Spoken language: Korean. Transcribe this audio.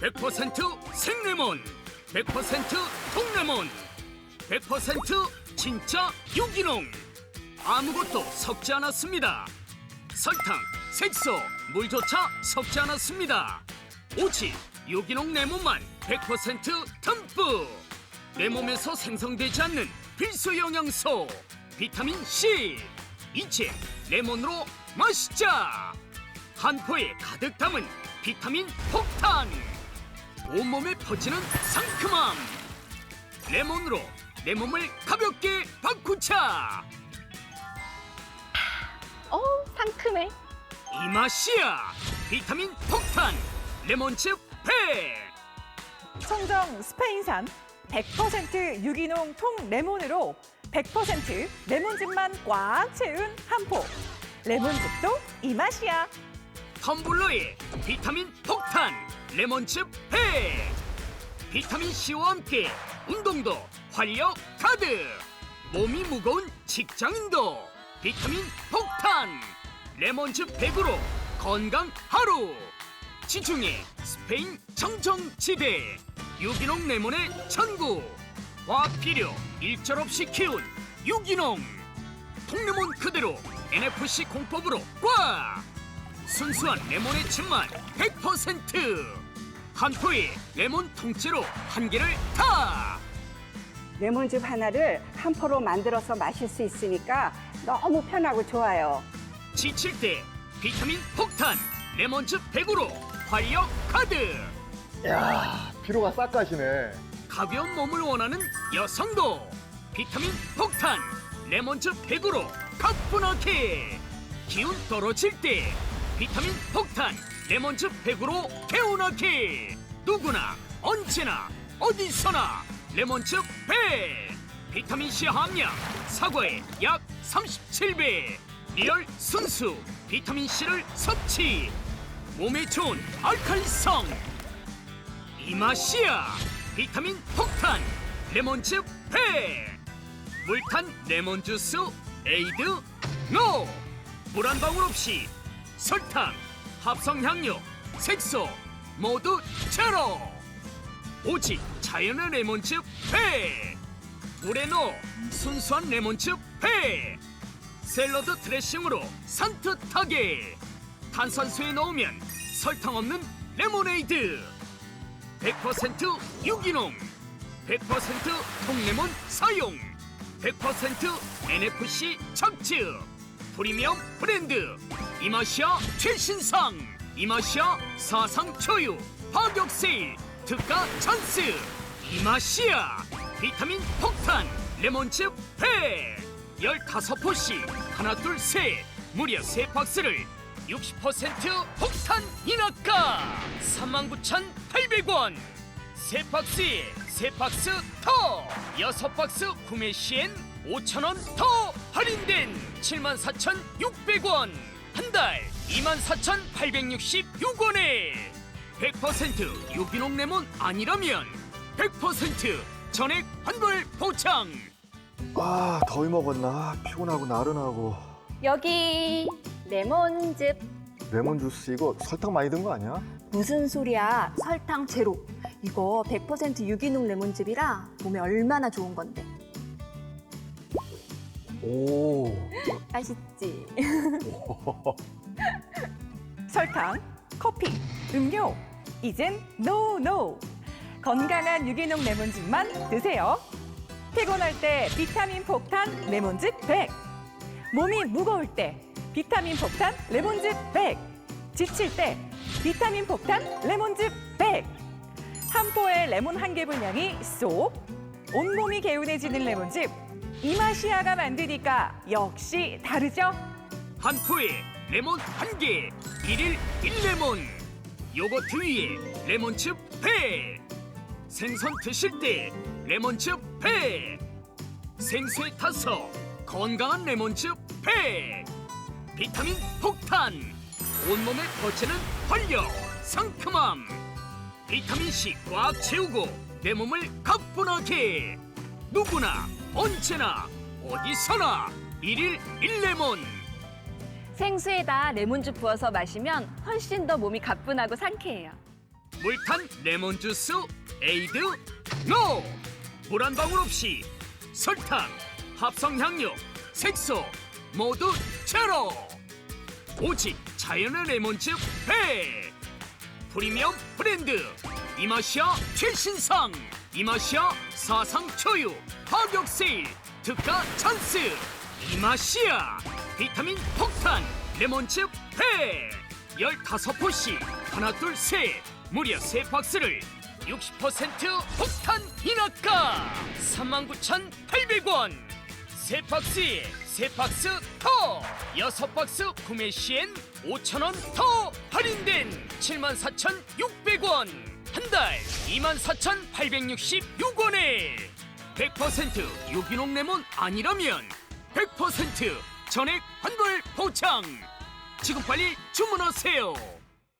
100% 생레몬 100% 통레몬 100% 진짜 유기농. 아무것도 섞지 않았습니다. 설탕, 색소, 물조차 섞지 않았습니다. 오직 유기농 레몬만 100% 듬뿍. 내 몸에서 생성되지 않는 필수 영양소 비타민 C. 이제 레몬으로 마시자. 한 포에 가득 담은 비타민 폭탄 온몸에 퍼지는 상큼함 레몬으로 내 몸을 가볍게 바꾸자 어 상큼해. 이 맛이야 비타민 폭탄 레몬즙 팩 청정 스페인산 100% 유기농 통 레몬으로 100% 레몬즙만 꽉 채운 한 포. 레몬즙도 이 맛이야. 텀블러에 비타민 폭탄 레몬즙 팩 비타민 C와 함께 운동도 활력 가득 몸이 무거운 직장인도 비타민 폭탄 레몬즙 팩으로 건강 하루. 지중해 스페인 청정지대 유기농 레몬의 천국. 화학 비료 일절 없이 키운 유기농. 통레몬 그대로 NFC 공법으로 꽉 순수한 레몬의 즙만 100%한 포에 레몬 통째로 한 개를 다 레몬즙 하나를 한 포로 만들어서 마실 수 있으니까 너무 편하고 좋아요. 지칠 때 비타민 폭탄 레몬즙 100으로 활력 가득 야 피로가 싹 가시네. 가벼운 몸을 원하는 여성도 비타민 폭탄 레몬즙 100으로 가뿐하게 기운 떨어질 때 비타민 폭탄 레몬즙 100으로 개운하게 누구나 언제나 어디서나 레몬즙 100 비타민C 함량 사과의 약 37배. 리얼 순수 비타민C를 섭취. 몸에 좋은 알칼리성. 이 맛이야. 비타민 폭탄 레몬즙 팩 물탄 레몬 주스 에이드 노 물 한 방울 없이 설탕 합성 향료 색소 모두 제로. 오직 자연의 레몬즙 팩 물에 넣어 순수한 레몬즙 팩 샐러드 드레싱으로 산뜻하게. 탄산수에 넣으면 설탕 없는 레모네이드. 100% 유기농 100% 통레몬 사용 100% NFC 착즙 프리미엄 브랜드 이마시아 최신상 이마시아 사상 초유 파격 세일 특가 찬스 이마시아 비타민 폭탄 레몬즙 팩 15포씩 하나 둘 셋 무려 세박스를 60% 폭탄 인하가 39,800원. 세 박스에 세 박스 더 여섯 박스 구매 시엔 5,000원 더 할인된 74,600원 한 달 24,866원에 100% 유기농 레몬 아니라면 100% 전액 환불 보장 아 더위 먹었나? 피곤하고 나른하고. 여기 레몬즙. 레몬 주스 이거 설탕 많이 든 거 아니야? 무슨 소리야? 설탕 제로. 이거 100% 유기농 레몬즙이라 몸에 얼마나 좋은 건데. 오. 맛있지? 설탕, 커피, 음료. 이젠 노노. 건강한 유기농 레몬즙만 드세요. 피곤할 때 비타민 폭탄 레몬즙 100. 몸이 무거울 때 비타민 폭탄 레몬즙 100. 지칠 때 비타민 폭탄 레몬즙 100. 한 포에 레몬 한 개 분량이 쏙. 온몸이 개운해지는 레몬즙. 이마시아가 만드니까 역시 다르죠? 한 포에 레몬 한 개, 일일 일레몬 요거트 위에 레몬즙 팩. 생선 드실 때 레몬즙 팩. 생수에 타서 건강한 레몬즙 팩. 비타민 폭탄. 온몸에 퍼지는 활력, 상큼함. 비타민 C 꽉 채우고 내 몸을 가뿐하게. 누구나 언제나 어디서나 일일 일레몬 생수에다 레몬즙 부어서 마시면 훨씬 더 몸이 가뿐하고 상쾌해요. 물탄 레몬 주스 에이드 노! 물 한 방울 없이 설탕, 합성 향료, 색소 모두 제로! 오직 자연의 레몬즙 배! 프리미엄 브랜드 이마시아 최신상 이마시아 사상 초유 가격 세일 특가 찬스. 이마시아 비타민 폭탄 레몬즙 배 15포씩 하나 둘 셋. 무려 세 박스를 60% 폭탄 인하가 39,800원. 세 박스에 세 박스 더. 여섯 박스 구매 시엔 5,000원 더 할인된 74,600원 한 달 24,866원에. 100% 유기농 레몬 아니라면 100% 전액 환불 보장. 지금 빨리 주문하세요